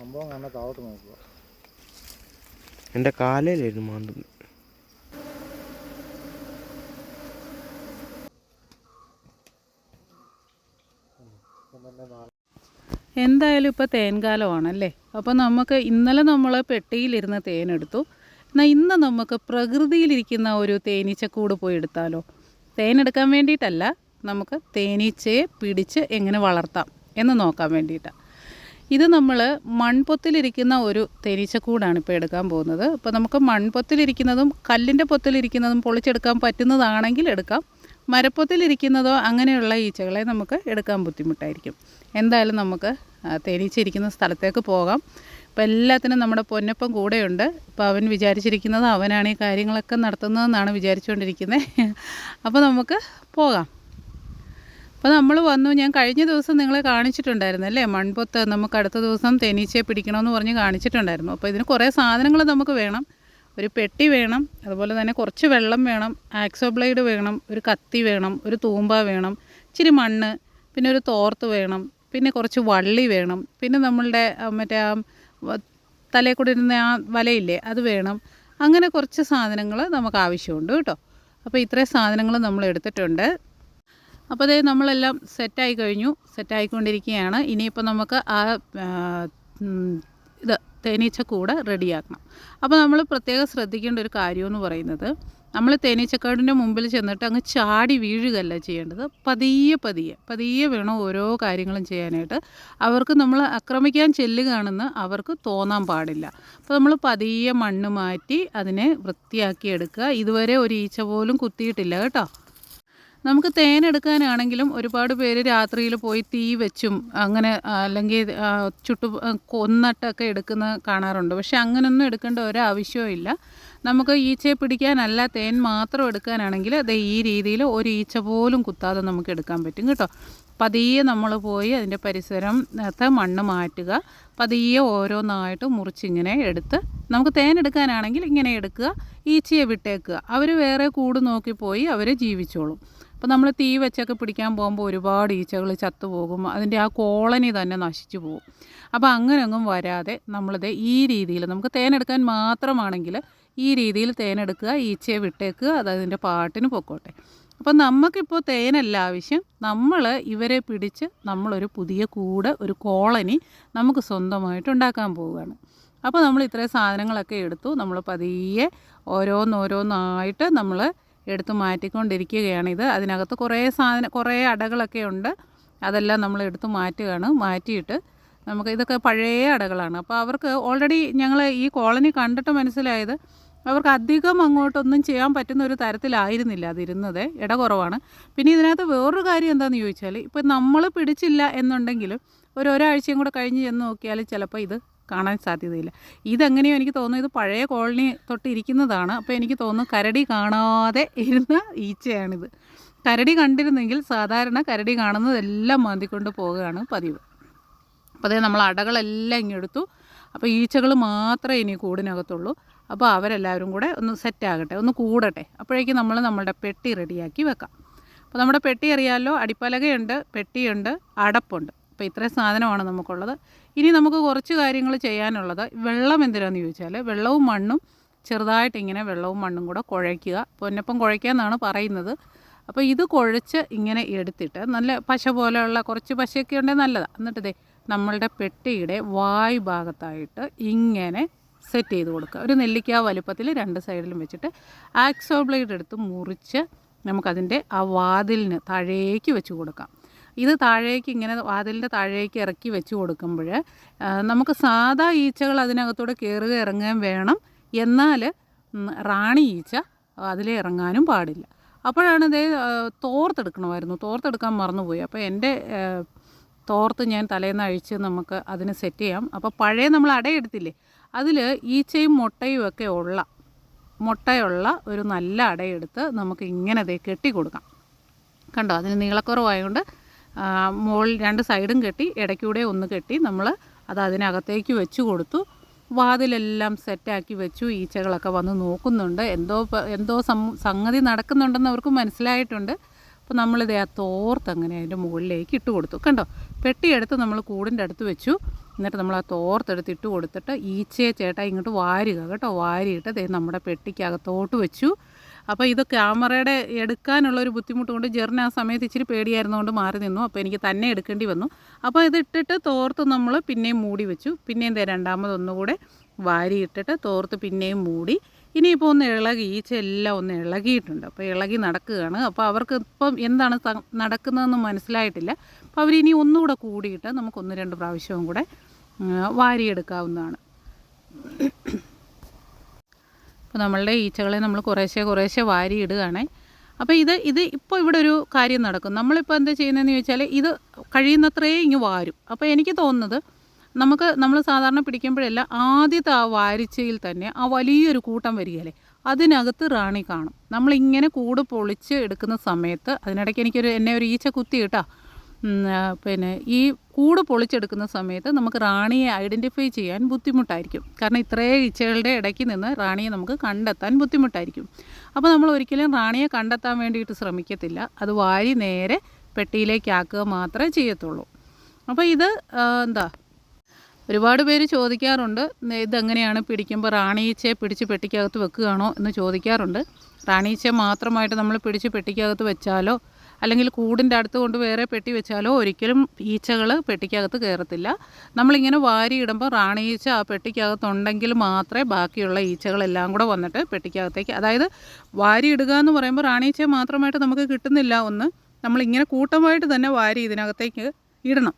സംഭവം കണ്ട താഴോട്ട് നോക്കുക. എന്റെ കാലയിലായിരുന്നു മാന്തുന്നത് എന്തായാലും ഇപ്പോൾ തേൻകാലമാണല്ലേ? അപ്പോൾ നമുക്ക് ഇന്നലെ നമ്മൾ പെട്ടിയിലിരുന്ന തേനെടുത്തു. എന്നാൽ ഇന്ന് നമുക്ക് പ്രകൃതിയിലിരിക്കുന്ന ഒരു തേനീച്ചക്കൂട് പോയി എടുത്താലോ? തേനെടുക്കാൻ വേണ്ടിയിട്ടല്ല നമുക്ക് തേനീച്ചയെ പിടിച്ച് എങ്ങനെ വളർത്താം എന്ന് നോക്കാൻ വേണ്ടിയിട്ടാണ് ഇത് നമ്മൾ മൺപൊത്തിലിരിക്കുന്ന ഒരു തേനീച്ചക്കൂടാണ് ഇപ്പോൾ എടുക്കാൻ പോകുന്നത്. അപ്പോൾ നമുക്ക് മൺപൊത്തിലിരിക്കുന്നതും കല്ലിന്റെ പൊത്തിലിരിക്കുന്നതും പൊളിച്ചെടുക്കാൻ പറ്റുന്നതാണെങ്കിൽ എടുക്കാം. മരപ്പൊത്തിലിരിക്കുന്നതോ അങ്ങനെയുള്ള ഈച്ചകളെ നമുക്ക് എടുക്കാൻ ബുദ്ധിമുട്ടായിരിക്കും. എന്തായാലും നമുക്ക് തേനീച്ച ഇരിക്കുന്ന സ്ഥലത്തേക്ക് പോകാം. ഇപ്പം എല്ലാത്തിനും നമ്മുടെ പൊന്നപ്പം കൂടെയുണ്ട്. ഇപ്പം അവൻ വിചാരിച്ചിരിക്കുന്നത് അവനാണ് ഈ കാര്യങ്ങളൊക്കെ നടത്തുന്നതെന്നാണ് വിചാരിച്ചുകൊണ്ടിരിക്കുന്നത് അപ്പോൾ നമുക്ക് പോകാം. അപ്പോൾ നമ്മൾ വന്നു. ഞാൻ കഴിഞ്ഞ ദിവസം നിങ്ങളെ കാണിച്ചിട്ടുണ്ടായിരുന്നു അല്ലേ? മൺപൊത്ത് നമുക്ക് അടുത്ത ദിവസം തേനീച്ചയെ പിടിക്കണമെന്ന് പറഞ്ഞ് കാണിച്ചിട്ടുണ്ടായിരുന്നു. അപ്പോൾ ഇതിന് കുറേ സാധനങ്ങൾ നമുക്ക് വേണം. ഒരു പെട്ടി വേണം. അതുപോലെ തന്നെ കുറച്ച് വെള്ളം വേണം. ആക്സോ ബ്ലേഡ് വേണം. ഒരു കത്തി വേണം. ഒരു തൂമ്പ വേണം. ഇച്ചിരി മണ്ണ്. പിന്നെ ഒരു തോർത്ത് വേണം. പിന്നെ കുറച്ച് വള്ളി വേണം. പിന്നെ നമ്മളുടെ മറ്റേ ആ തലയിൽ കൂടി ഇരുന്ന ആ വലയില്ലേ അത് വേണം. അങ്ങനെ കുറച്ച് സാധനങ്ങൾ നമുക്ക് ആവശ്യമുണ്ട് കേട്ടോ. അപ്പോൾ ഇത്രയും സാധനങ്ങൾ നമ്മൾ എടുത്തിട്ടുണ്ട്. അപ്പോൾ അതേ നമ്മളെല്ലാം സെറ്റായി കഴിഞ്ഞു. സെറ്റായിക്കൊണ്ടിരിക്കുകയാണ്. ഇനിയിപ്പോൾ നമുക്ക് ആ ഇത് തേനീച്ചക്കൂട് റെഡിയാക്കണം. അപ്പോൾ നമ്മൾ പ്രത്യേകം ശ്രദ്ധിക്കേണ്ട ഒരു കാര്യമെന്ന് പറയുന്നത് നമ്മൾ തേനീച്ചക്കാടിന്റെ മുമ്പിൽ ചെന്നിട്ട് അങ്ങ് ചാടി വീഴുകയല്ല ചെയ്യേണ്ടത്. പതിയെ പതിയെ പതിയെ വേണം ഓരോ കാര്യങ്ങളും ചെയ്യാനായിട്ട്. അവർക്ക് നമ്മൾ ആക്രമിക്കാൻ ചെല്ലുകയാണെന്ന് അവർക്ക് തോന്നാൻ പാടില്ല. അപ്പോൾ നമ്മൾ പതിയെ മണ്ണ് മാറ്റി അതിനെ വൃത്തിയാക്കി എടുക്കുക. ഇതുവരെ ഒരു ഈച്ച പോലും കുത്തിയിട്ടില്ല കേട്ടോ. നമുക്ക് തേൻ എടുക്കാനാണെങ്കിലും ഒരുപാട് പേര് രാത്രിയിൽ പോയി തീ വെച്ചും അങ്ങനെ അല്ലെങ്കിൽ ചുട്ടു കൊന്നട്ടൊക്കെ എടുക്കുന്ന കാണാറുണ്ട്. പക്ഷെ അങ്ങനെയൊന്നും എടുക്കേണ്ട ഒരാവശ്യവും ഇല്ല. നമുക്ക് ഈച്ചയെ പിടിക്കാനല്ല തേൻ മാത്രം എടുക്കാനാണെങ്കിൽ അത് ഈ രീതിയിൽ ഒരു ഈച്ച പോലും കുത്താതെ നമുക്ക് എടുക്കാൻ പറ്റും കേട്ടോ. പതിയെ നമ്മൾ പോയി അതിന്റെ പരിസരം ത്തെ മണ്ണ് മാറ്റുക. പതിയെ ഓരോന്നായിട്ട് മുറിച്ചിങ്ങനെ എടുത്ത് നമുക്ക് തേൻ എടുക്കാനാണെങ്കിൽ ഇങ്ങനെ എടുക്കുക ഈച്ചയെ വിട്ടേക്കുക. അവർ വേറെ കൂട് നോക്കിപ്പോയി അവർ ജീവിച്ചോളും. അപ്പോൾ നമ്മൾ തീ വെച്ചൊക്കെ പിടിക്കാൻ പോകുമ്പോൾ ഒരുപാട് ഈച്ചകൾ ചത്തുപോകും അതിന്റെ ആ കോളനി തന്നെ നശിച്ചു പോകും. അപ്പോൾ അങ്ങനെയൊന്നും വരാതെ നമ്മളിത് ഈ രീതിയിൽ നമുക്ക് തേനെടുക്കാൻ മാത്രമാണെങ്കിൽ ഈ രീതിയിൽ തേനെടുക്കുക ഈച്ചയെ വിട്ടേക്കുക അത് അതിന്റെ പാട്ടിന് പൊക്കോട്ടെ. അപ്പോൾ നമുക്കിപ്പോൾ തേനല്ല ആവശ്യം. നമ്മൾ ഇവരെ പിടിച്ച് നമ്മളൊരു പുതിയ കൂട് ഒരു കോളനി നമുക്ക് സ്വന്തമായിട്ട് ഉണ്ടാക്കാൻ പോവുകയാണ്. അപ്പോൾ നമ്മൾ ഇത്രയും സാധനങ്ങളൊക്കെ എടുത്തു. നമ്മൾ പതിയെ ഓരോന്നോരോന്നായിട്ട് നമ്മൾ എടുത്ത് മാറ്റിക്കൊണ്ടിരിക്കുകയാണ് ഇത് അതിനകത്ത് കുറേ സാധനം കുറേ അടകളൊക്കെ ഉണ്ട്. അതെല്ലാം നമ്മൾ എടുത്ത് മാറ്റുകയാണ്. മാറ്റിയിട്ട് നമുക്ക് ഇതൊക്കെ പഴയ അടകളാണ്. അപ്പോൾ അവർക്ക് ഓൾറെഡി ഞങ്ങൾ ഈ കോളനി കണ്ടിട്ട് മനസ്സിലായത് അവർക്ക് അധികം അങ്ങോട്ടൊന്നും ചെയ്യാൻ പറ്റുന്ന ഒരു തരത്തിലായിരുന്നില്ല അതിരുന്നത്. ഇട കുറവാണ്. പിന്നെ ഇതിനകത്ത് വേറൊരു കാര്യം എന്താണെന്ന് ചോദിച്ചാൽ ഇപ്പോൾ നമ്മൾ പിടിച്ചില്ല എന്നുണ്ടെങ്കിലും ഒരു ഒരാഴ്ചയും കൂടെ കഴിഞ്ഞ് ചെന്ന് നോക്കിയാൽ ചിലപ്പോൾ ഇത് കാണാൻ സാധ്യതയില്ല. ഇതെങ്ങനെയോ എനിക്ക് തോന്നുന്നു ഇത് പഴയ കോളനി തൊട്ടിരിക്കുന്നതാണ് അപ്പോൾ എനിക്ക് തോന്നുന്നു കരടി കാണാതെ ഇരുന്ന ഈച്ചയാണിത്. കരടി കണ്ടിരുന്നെങ്കിൽ സാധാരണ കരടി കാണുന്നതെല്ലാം മാന്തിക്കൊണ്ട് പോവുകയാണ് പതിവ്. അപ്പോൾ അതേ നമ്മൾ അടകളെല്ലാം ഇങ്ങെടുത്തു അപ്പോൾ ഈച്ചകൾ മാത്രമേ ഇനി കൂടിനകത്തുള്ളൂ. അപ്പോൾ അവരെല്ലാവരും കൂടെ ഒന്ന് സെറ്റാകട്ടെ ഒന്ന് കൂടട്ടെ. അപ്പോഴേക്കും നമ്മൾ നമ്മളുടെ പെട്ടി റെഡിയാക്കി വെക്കാം. അപ്പോൾ നമ്മുടെ പെട്ടി അറിയാമല്ലോ അടിപ്പലകയുണ്ട് പെട്ടിയുണ്ട് അടപ്പുണ്ട്. അപ്പോൾ ഇത്രയും സാധനമാണ് നമുക്കുള്ളത്. ഇനി നമുക്ക് കുറച്ച് കാര്യങ്ങൾ ചെയ്യാനുള്ളത് വെള്ളം എന്തിനാന്ന് ചോദിച്ചാൽ വെള്ളവും മണ്ണും ചെറുതായിട്ട് ഇങ്ങനെ വെള്ളവും മണ്ണും കൂടെ കുഴയ്ക്കുക. പൊന്നപ്പം കുഴയ്ക്കുക എന്നാണ് പറയുന്നത്. അപ്പോൾ ഇത് കുഴച്ച് ഇങ്ങനെ എടുത്തിട്ട് നല്ല പശ പോലെയുള്ള കുറച്ച് പശയൊക്കെ ഉണ്ടെങ്കിൽ നല്ലതാണ് എന്നിട്ട് ദേ നമ്മളുടെ പെട്ടിയുടെ വായ് ഭാഗത്തായിട്ട് ഇങ്ങനെ സെറ്റ് ചെയ്ത് കൊടുക്കുക. ഒരു നെല്ലിക്ക വലുപ്പത്തിൽ രണ്ട് സൈഡിലും വെച്ചിട്ട് ആക്സോ ബ്ലേഡ് എടുത്ത് മുറിച്ച് നമുക്കതിന്റെ ആ വാതിലിന് താഴേക്ക് വെച്ച് കൊടുക്കാം. ഇത് താഴേക്ക് ഇങ്ങനെ വാതിലിന്റെ താഴേക്ക് ഇറക്കി വെച്ച് കൊടുക്കുമ്പോൾ നമുക്ക് സാധാ ഈച്ചകൾ അതിനകത്തൂടെ കയറുക ഇറങ്ങുകയും വേണം. എന്നാൽ റാണി ഈച്ച അതിലെ ഇറങ്ങാനും പാടില്ല. അപ്പോഴാണ് ഇതേ തോർത്തെടുക്കണമായിരുന്നു. തോർത്തെടുക്കാൻ മറന്നുപോയി. അപ്പോൾ എന്റെ തോർത്ത് ഞാൻ തലേന്ന് അഴിച്ച് നമുക്ക് അതിന് സെറ്റ് ചെയ്യാം. അപ്പോൾ പഴയ നമ്മൾ അടയെടുത്തില്ലേ അതിൽ ഈച്ചയും മുട്ടയും ഒക്കെ ഉള്ള മുട്ടയുള്ള ഒരു നല്ല അടയെടുത്ത് നമുക്ക് ഇങ്ങനെ ദേ കെട്ടി കൊടുക്കാം കണ്ടോ? അതിന് നീളക്കുറവായതുകൊണ്ട് മുകളിൽ രണ്ട് സൈഡും കെട്ടി ഇടയ്ക്കൂടെ ഒന്ന് കെട്ടി നമ്മൾ അത് അതിനകത്തേക്ക് വെച്ച് കൊടുത്തു. വാതിലെല്ലാം സെറ്റാക്കി വെച്ചു ഈച്ചകളൊക്കെ വന്ന് നോക്കുന്നുണ്ട്. എന്തോ എന്തോ സംഗതി നടക്കുന്നുണ്ടെന്ന് അവർക്ക് മനസ്സിലായിട്ടുണ്ട്. അപ്പോൾ നമ്മളിത് ആ തോർത്ത് അങ്ങനെ അതിന്റെ മുകളിലേക്ക് ഇട്ട് കൊടുത്തു. കണ്ടോ? പെട്ടിയെടുത്ത് നമ്മൾ കൂടിന്റെ അടുത്ത് വെച്ചു. എന്നിട്ട് നമ്മൾ ആ തോർത്തെടുത്ത് ഇട്ട് കൊടുത്തിട്ട് ഈച്ചയെ ചേട്ടാ ഇങ്ങോട്ട് വാരുക. കേട്ടോ? വാരിയിട്ട് ദേ നമ്മുടെ പെട്ടിക്കകത്തോട്ട് വെച്ചു. അപ്പോൾ ഇത് ക്യാമറയുടെ എടുക്കാനുള്ള ഒരു ബുദ്ധിമുട്ട് കൊണ്ട് ജെറിന് ആ സമയത്ത് ഇച്ചിരി പേടിയായിരുന്നുകൊണ്ട് മാറി നിന്നു. അപ്പോൾ എനിക്ക് തന്നെ എടുക്കേണ്ടി വന്നു. അപ്പോൾ ഇത് ഇട്ടിട്ട് തോർത്ത് നമ്മൾ പിന്നെയും മൂടി വെച്ചു. പിന്നെയും എന്താ രണ്ടാമത് ഒന്നുകൂടെ വാരി ഇട്ടിട്ട് തോർത്ത് പിന്നെയും മൂടി. ഇനിയിപ്പോൾ ഒന്ന് ഇളകി ഈച്ച എല്ലാം ഒന്ന് ഇളകിയിട്ടുണ്ട്. അപ്പോൾ ഇളകി നടക്കുകയാണ്. അപ്പോൾ അവർക്ക് ഇപ്പം എന്താണ് നടക്കുന്നതെന്ന് മനസ്സിലായിട്ടില്ല. അപ്പോൾ അവരിനി ഒന്നുകൂടെ കൂടിയിട്ട് നമുക്കൊന്ന് രണ്ട് പ്രാവശ്യവും കൂടെ വാരിയെടുക്കാവുന്നതാണ്. അപ്പോൾ നമ്മളുടെ ഈച്ചകളെ നമ്മൾ കുറേശ്ശെ കുറേശ്ശെ വാരി ഇടുകയാണേ. അപ്പോൾ ഇത് ഇത് ഇപ്പോൾ ഇവിടെ ഒരു കാര്യം നടക്കും. നമ്മളിപ്പോൾ എന്താ ചെയ്യുന്നതെന്ന് ചോദിച്ചാൽ ഇത് കഴിയുന്നത്രേ ഇങ്ങ് വാരും. അപ്പോൾ എനിക്ക് തോന്നുന്നത് നമുക്ക് നമ്മൾ സാധാരണ പിടിക്കുമ്പോഴല്ല ആദ്യത്തെ ആ വാരിച്ചയിൽ തന്നെ ആ വലിയൊരു കൂട്ടം വരികയല്ലേ? അതിനകത്ത് റാണി കാണും. നമ്മളിങ്ങനെ കൂട് പൊളിച്ച് എടുക്കുന്ന സമയത്ത് അതിനിടയ്ക്ക് എനിക്കൊരു എന്നെ ഒരു ഈച്ച കുത്തി കേട്ടോ പിന്നെ ഈ കൂട് പൊളിച്ചെടുക്കുന്ന സമയത്ത് നമുക്ക് റാണിയെ ഐഡന്റിഫൈ ചെയ്യാൻ ബുദ്ധിമുട്ടായിരിക്കും. കാരണം ഇത്രയും ഈച്ചകളുടെ ഇടയ്ക്ക് നിന്ന് റാണിയെ നമുക്ക് കണ്ടെത്താൻ ബുദ്ധിമുട്ടായിരിക്കും. അപ്പോൾ നമ്മൾ ഒരിക്കലും റാണിയെ കണ്ടെത്താൻ വേണ്ടിയിട്ട് ശ്രമിക്കത്തില്ല. അത് വാരി നേരെ പെട്ടിയിലേക്കാക്കുക മാത്രമേ ചെയ്യത്തുള്ളൂ. അപ്പോൾ ഇത് എന്താ? ഒരുപാട് പേര് ചോദിക്കാറുണ്ട് "ന- ഇതെങ്ങനെയാണ് പിടിക്കുമ്പോൾ റാണീച്ചയെ പിടിച്ച് പെട്ടിക്കകത്ത് വെക്കുകയാണോ? എന്ന് ചോദിക്കാറുണ്ട്. റാണീച്ചയെ മാത്രമായിട്ട് നമ്മൾ പിടിച്ച് പെട്ടിക്കകത്ത് വെച്ചാലോ? അല്ലെങ്കിൽ കൂടിന്റെ അടുത്ത് കൊണ്ട് വേറെ പെട്ടി വെച്ചാലോ ഒരിക്കലും ഈച്ചകൾ പെട്ടിക്കകത്ത് കയറത്തില്ല. നമ്മളിങ്ങനെ വാരിയിടുമ്പോൾ റാണി ഈച്ച ആ പെട്ടിക്കകത്തുണ്ടെങ്കിൽ മാത്രമേ ബാക്കിയുള്ള ഈച്ചകളെല്ലാം കൂടെ വന്നിട്ട് പെട്ടിക്കകത്തേക്ക് അതായത് വാരിയിടുക എന്ന് പറയുമ്പോൾ റാണി ഈച്ച മാത്രമായിട്ട് നമുക്ക് കിട്ടുന്നില്ല ഒന്ന് നമ്മളിങ്ങനെ കൂട്ടമായിട്ട് തന്നെ വാരി ഇതിനകത്തേക്ക് ഇടണം.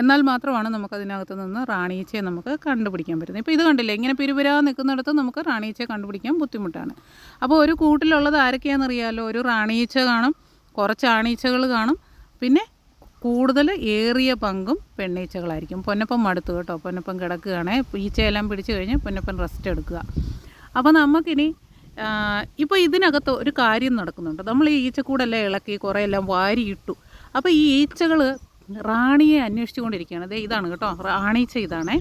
എന്നാൽ മാത്രമാണ് നമുക്ക് അതിനകത്ത് നിന്ന് റാണീച്ചയെ നമുക്ക് കണ്ടുപിടിക്കാൻ പറ്റുന്നത്. ഇപ്പോൾ ഇത് കണ്ടില്ലേ ഇങ്ങനെ പിരുവരാ നിൽക്കുന്നിടത്ത് നമുക്ക് റാണീച്ചയെ കണ്ടുപിടിക്കാൻ ബുദ്ധിമുട്ടാണ്. അപ്പോൾ ഒരു കൂട്ടിലുള്ളത് ആരൊക്കെയാണെന്നറിയാമല്ലോ ഒരു റാണീച്ച കാണും കുറച്ച് ആണീച്ചകൾ കാണും. പിന്നെ കൂടുതൽ ഏറിയ പങ്കും പെണ്ണീച്ചകളായിരിക്കും. പൊന്നപ്പം മടുത്തു കേട്ടോ. പൊന്നപ്പം കിടക്കുകയാണേ. ഈച്ചയെല്ലാം പിടിച്ചു കഴിഞ്ഞ് പൊന്നപ്പൻ റെസ്റ്റ് എടുക്കുക. അപ്പോൾ നമുക്കിനി ഇപ്പോൾ ഇതിനകത്ത് ഒരു കാര്യം നടക്കുന്നുണ്ട്. നമ്മൾ ഈ ഈച്ചക്കൂടെല്ലാം ഇളക്കി കുറേ എല്ലാം വാരിയിട്ടു. അപ്പോൾ ഈ ഈച്ചകൾ റാണിയെ അന്വേഷിച്ചുകൊണ്ടിരിക്കുകയാണ്. അതെ ഇതാണ് കേട്ടോ. റാണീച്ച ഇതാണേ.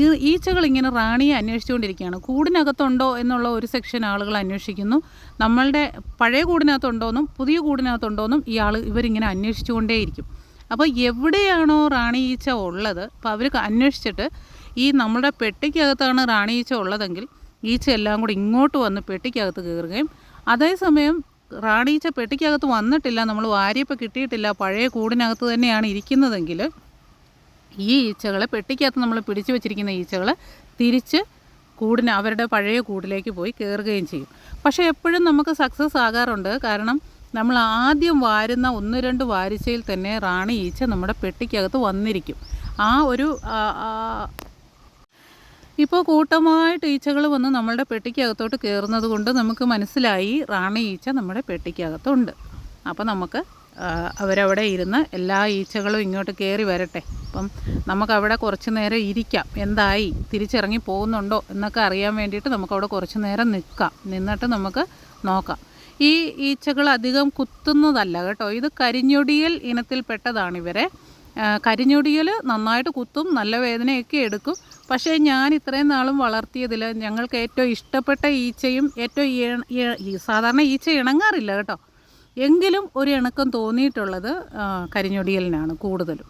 ഈ ഈച്ചകൾ ഇങ്ങനെ റാണിയെ അന്വേഷിച്ചുകൊണ്ടിരിക്കുകയാണ്. കൂടിനകത്തുണ്ടോ എന്നുള്ള ഒരു സെക്ഷൻ ആളുകൾ അന്വേഷിക്കുന്നു. നമ്മളുടെ പഴയ കൂടിനകത്തുണ്ടോയെന്നും പുതിയ കൂടിനകത്തുണ്ടോയെന്നും ഈ ആൾ ഇവരിങ്ങനെ അന്വേഷിച്ചുകൊണ്ടേയിരിക്കും. അപ്പോൾ എവിടെയാണോ റാണി ഈച്ച ഉള്ളത് അപ്പോൾ അവർ അന്വേഷിച്ചിട്ട് ഈ നമ്മുടെ പെട്ടിക്കകത്താണ് റാണി ഈച്ച ഉള്ളതെങ്കിൽ ഈച്ച എല്ലാം കൂടി ഇങ്ങോട്ട് വന്ന് പെട്ടിക്കകത്ത് കയറുകയും അതേസമയം റാണീച്ച പെട്ടിക്കകത്ത് വന്നിട്ടില്ല നമ്മൾ വാരിയപ്പോൾ കിട്ടിയിട്ടില്ല പഴയ കൂടിനകത്ത് തന്നെയാണ് ഇരിക്കുന്നതെങ്കിൽ ഈ ഈച്ചകൾ പെട്ടിക്കകത്ത് നമ്മൾ പിടിച്ചു വെച്ചിരിക്കുന്ന ഈച്ചകൾ തിരിച്ച് കൂടിന് അവരുടെ പഴയ കൂടിലേക്ക് പോയി കയറുകയും ചെയ്യും. പക്ഷേ എപ്പോഴും നമുക്ക് സക്സസ് ആകാറുണ്ട്. കാരണം നമ്മൾ ആദ്യം വാരുന്ന ഒന്ന് രണ്ട് വാരിച്ചയിൽ തന്നെ റാണി ഈച്ച നമ്മുടെ പെട്ടിക്കകത്ത് വന്നിരിക്കും. ആ ഒരു ഇപ്പോൾ കൂട്ടമായിട്ട് ഈച്ചകൾ വന്ന് നമ്മളുടെ പെട്ടിക്കകത്തോട്ട് കയറുന്നത് കൊണ്ട് നമുക്ക് മനസ്സിലായി റാണി ഈച്ച നമ്മുടെ പെട്ടിക്കകത്തുണ്ട്. അപ്പോൾ നമുക്ക് അവരവിടെ ഇരുന്ന് എല്ലാ ഈച്ചകളും ഇങ്ങോട്ട് കയറി വരട്ടെ. അപ്പം നമുക്കവിടെ കുറച്ച് നേരം ഇരിക്കാം. എന്തായി? തിരിച്ചിറങ്ങി പോകുന്നുണ്ടോ എന്നൊക്കെ അറിയാൻ വേണ്ടിയിട്ട് നമുക്കവിടെ കുറച്ച് നേരം നിൽക്കാം. നിന്നിട്ട് നമുക്ക് നോക്കാം. ഈ ഈച്ചകൾ അധികം കുത്തുന്നതല്ല കേട്ടോ. ഇത് കരിഞ്ഞൊടിയൽ ഇനത്തിൽപ്പെട്ടതാണ് ഇവരെ. കരിഞ്ഞൊടിയൽ നന്നായിട്ട് കുത്തും നല്ല വേദനയൊക്കെ എടുക്കും. പക്ഷേ ഞാൻ ഇത്രയും നാളും വളർത്തിയതിൽ ഞങ്ങൾക്ക് ഏറ്റവും ഇഷ്ടപ്പെട്ട ഈച്ചയും ഏറ്റവും സാധാരണ ഈച്ച ഇണങ്ങാറില്ല കേട്ടോ. എങ്കിലും ഒരു ഇണക്കം തോന്നിയിട്ടുള്ളത് കരിഞ്ഞൊടിയലിനാണ് കൂടുതലും.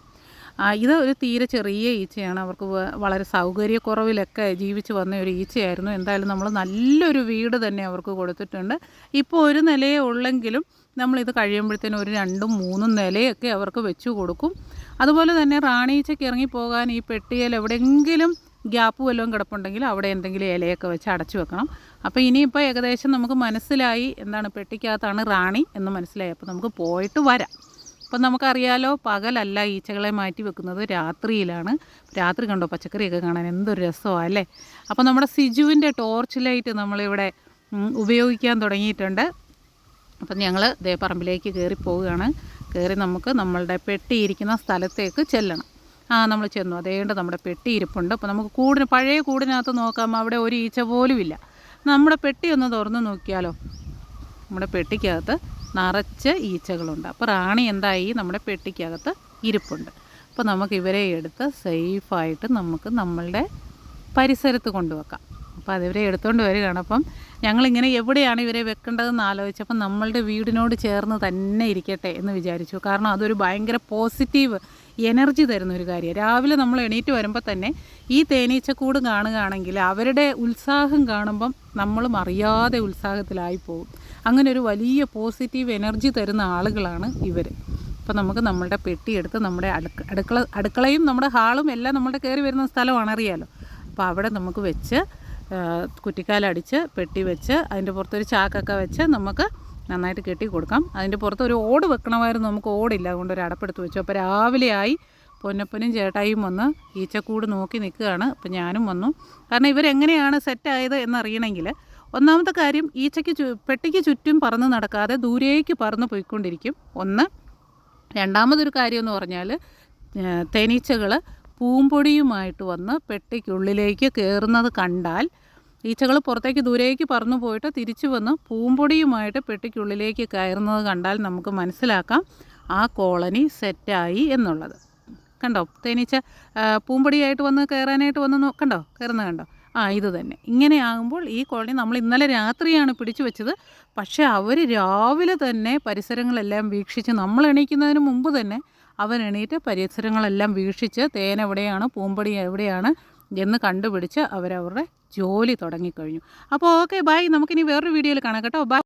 ഇത് ഒരു തീരെ ചെറിയ ഈച്ചയാണ്. അവർക്ക് വളരെ സൗകര്യക്കുറവിലൊക്കെ ജീവിച്ച് വന്ന ഒരു ഈച്ചയായിരുന്നു. എന്തായാലും നമ്മൾ നല്ലൊരു വീട് തന്നെ അവർക്ക് കൊടുത്തിട്ടുണ്ട്. ഇപ്പോൾ ഒരു നിലയേ ഉള്ളെങ്കിലും നമ്മളിത് കഴിയുമ്പോഴത്തേനും ഒരു രണ്ടും മൂന്നും നിലയൊക്കെ അവർക്ക് വെച്ചു കൊടുക്കും. അതുപോലെ തന്നെ റാണീച്ചയ്ക്ക് ഇറങ്ങിപ്പോകാൻ ഈ പെട്ടിയിൽ എവിടെയെങ്കിലും ഗ്യാപ്പ് വല്ലതും കിടപ്പുണ്ടെങ്കിൽ അവിടെ എന്തെങ്കിലും ഇലയൊക്കെ വെച്ച് അടച്ചു വെക്കണം. അപ്പോൾ ഇനിയിപ്പോൾ ഏകദേശം നമുക്ക് മനസ്സിലായി എന്താണ് പെട്ടിക്കകത്താണ് റാണി എന്ന് മനസ്സിലായി. അപ്പോൾ നമുക്ക് പോയിട്ട് വരാം. അപ്പം നമുക്കറിയാലോ പകലല്ല ഈച്ചകളെ മാറ്റി വെക്കുന്നത് രാത്രിയിലാണ്. രാത്രി കണ്ടോ പച്ചക്കറിയൊക്കെ കാണാൻ എന്തൊരു രസമാണ് അല്ലേ? അപ്പോൾ നമ്മുടെ സിജുവിന്റെ ടോർച്ച് ലൈറ്റ് നമ്മളിവിടെ ഉപയോഗിക്കാൻ തുടങ്ങിയിട്ടുണ്ട്. അപ്പം ഞങ്ങൾ ദേ പറമ്പിലേക്ക് കയറി പോവുകയാണ്. കയറി നമുക്ക് നമ്മളുടെ പെട്ടിയിരിക്കുന്ന സ്ഥലത്തേക്ക് ചെല്ലണം. ആ നമ്മൾ ചെന്നു. അതേണ്ട് നമ്മുടെ പെട്ടി ഇരിപ്പുണ്ട്. അപ്പോൾ നമുക്ക് കൂടിന് പഴയ കൂടിനകത്ത് നോക്കാം. അവിടെ ഒരു ഈച്ച പോലും ഇല്ല. നമ്മുടെ പെട്ടി ഒന്ന് തുറന്ന് നോക്കിയാലോ? നമ്മുടെ പെട്ടിക്കകത്ത് നിറച്ച് ഈച്ചകളുണ്ട്. അപ്പോൾ റാണി എന്തായി? നമ്മുടെ പെട്ടിക്കകത്ത് ഇരിപ്പുണ്ട്. അപ്പോൾ നമുക്ക് ഇവരെ എടുത്ത് സേഫായിട്ട് നമുക്ക് നമ്മളുടെ പരിസരത്ത് കൊണ്ടുവെക്കാം. അപ്പോൾ അതിവരെ എടുത്തുകൊണ്ട് വരികയാണ്. അപ്പം ഞങ്ങളിങ്ങനെ എവിടെയാണ് ഇവരെ വെക്കേണ്ടതെന്ന് ആലോചിച്ചപ്പോൾ നമ്മളുടെ വീടിനോട് ചേർന്ന് തന്നെ ഇരിക്കട്ടെ എന്ന് വിചാരിച്ചു. കാരണം അതൊരു ഭയങ്കര പോസിറ്റീവ് എനർജി തരുന്ന ഒരു കാര്യമാണ്. രാവിലെ നമ്മൾ എണീറ്റ് വരുമ്പോൾ തന്നെ ഈ തേനീച്ചക്കൂട് കാണുകയാണെങ്കിൽ അവരുടെ ഉത്സാഹം കാണുമ്പം നമ്മളും അറിയാതെ ഉത്സാഹത്തിലായി പോകും. അങ്ങനെ ഒരു വലിയ പോസിറ്റീവ് എനർജി തരുന്ന ആളുകളാണ് ഇവർ അപ്പോൾ നമുക്ക് നമ്മളുടെ പെട്ടിയെടുത്ത് നമ്മുടെ അടുക്ക അടുക്കള അടുക്കളയും നമ്മുടെ ഹാളും എല്ലാം നമ്മുടെ കയറി വരുന്ന സ്ഥലമാണ് അറിയാലോ? അപ്പോൾ അവിടെ നമുക്ക് വെച്ച് കുറ്റിക്കാലടിച്ച് പെട്ടി വെച്ച് അതിന്റെ പുറത്തൊരു ചാക്കൊക്കെ വെച്ച് നമുക്ക് നന്നായിട്ട് കെട്ടി കൊടുക്കാം. അതിന്റെ പുറത്ത് ഒരു ഓട് വെക്കണമായിരുന്നു. നമുക്ക് ഓടില്ല. അതുകൊണ്ട് ഒരു അടപ്പെടുത്ത് വെച്ചു. അപ്പോൾ രാവിലെയായി പൊന്നപ്പനും ചേട്ടായും വന്ന് ഈച്ചക്കൂട് നോക്കി നിൽക്കുകയാണ്. അപ്പോൾ ഞാനും വന്നു. കാരണം ഇവരെങ്ങനെയാണ് സെറ്റായത് എന്നറിയണമെങ്കിൽ ഒന്നാമത്തെ കാര്യം ഈച്ചയ്ക്ക് ചു പെട്ടിക്ക് ചുറ്റും പറന്ന് നടക്കാതെ ദൂരേക്ക് പറന്ന് പോയിക്കൊണ്ടിരിക്കും. ഒന്ന് രണ്ടാമതൊരു കാര്യം എന്ന് പറഞ്ഞാൽ തേനീച്ചകൾ പൂമ്പൊടിയുമായിട്ട് വന്ന് പെട്ടിക്കുള്ളിലേക്ക് കയറുന്നത് കണ്ടാൽ ഈച്ചകൾ പുറത്തേക്ക് ദൂരേക്ക് പറന്നു പോയിട്ട് തിരിച്ചു വന്ന് പൂമ്പൊടിയുമായിട്ട് പെട്ടിക്കുള്ളിലേക്ക് കയറുന്നത് കണ്ടാൽ നമുക്ക് മനസ്സിലാക്കാം ആ കോളനി സെറ്റായി എന്നുള്ളത്. കണ്ടോ? തേനീച്ച പൂമ്പൊടിയായിട്ട് വന്ന് കയറാനായിട്ട് വന്ന് കണ്ടോ? കയറുന്നത് കണ്ടോ? ആ ഇത് തന്നെ. ഇങ്ങനെയാകുമ്പോൾ ഈ കോളനി നമ്മൾ ഇന്നലെ രാത്രിയാണ് പിടിച്ചു വെച്ചത്. പക്ഷേ അവർ രാവിലെ തന്നെ പരിസരങ്ങളെല്ലാം വീക്ഷിച്ച് നമ്മൾ എണീക്കുന്നതിന് മുമ്പ് തന്നെ അവൻ എണീറ്റ് പരിസരങ്ങളെല്ലാം വീക്ഷിച്ച് തേൻ എവിടെയാണ് പൂമ്പടി എവിടെയാണ് എന്ന് കണ്ടുപിടിച്ച് അവരവരുടെ ജോലി തുടങ്ങിക്കഴിഞ്ഞു. അപ്പോൾ ഓക്കെ ബൈ. നമുക്കിനി വേറൊരു വീഡിയോയിൽ കാണാം കേട്ടോ. ബൈ.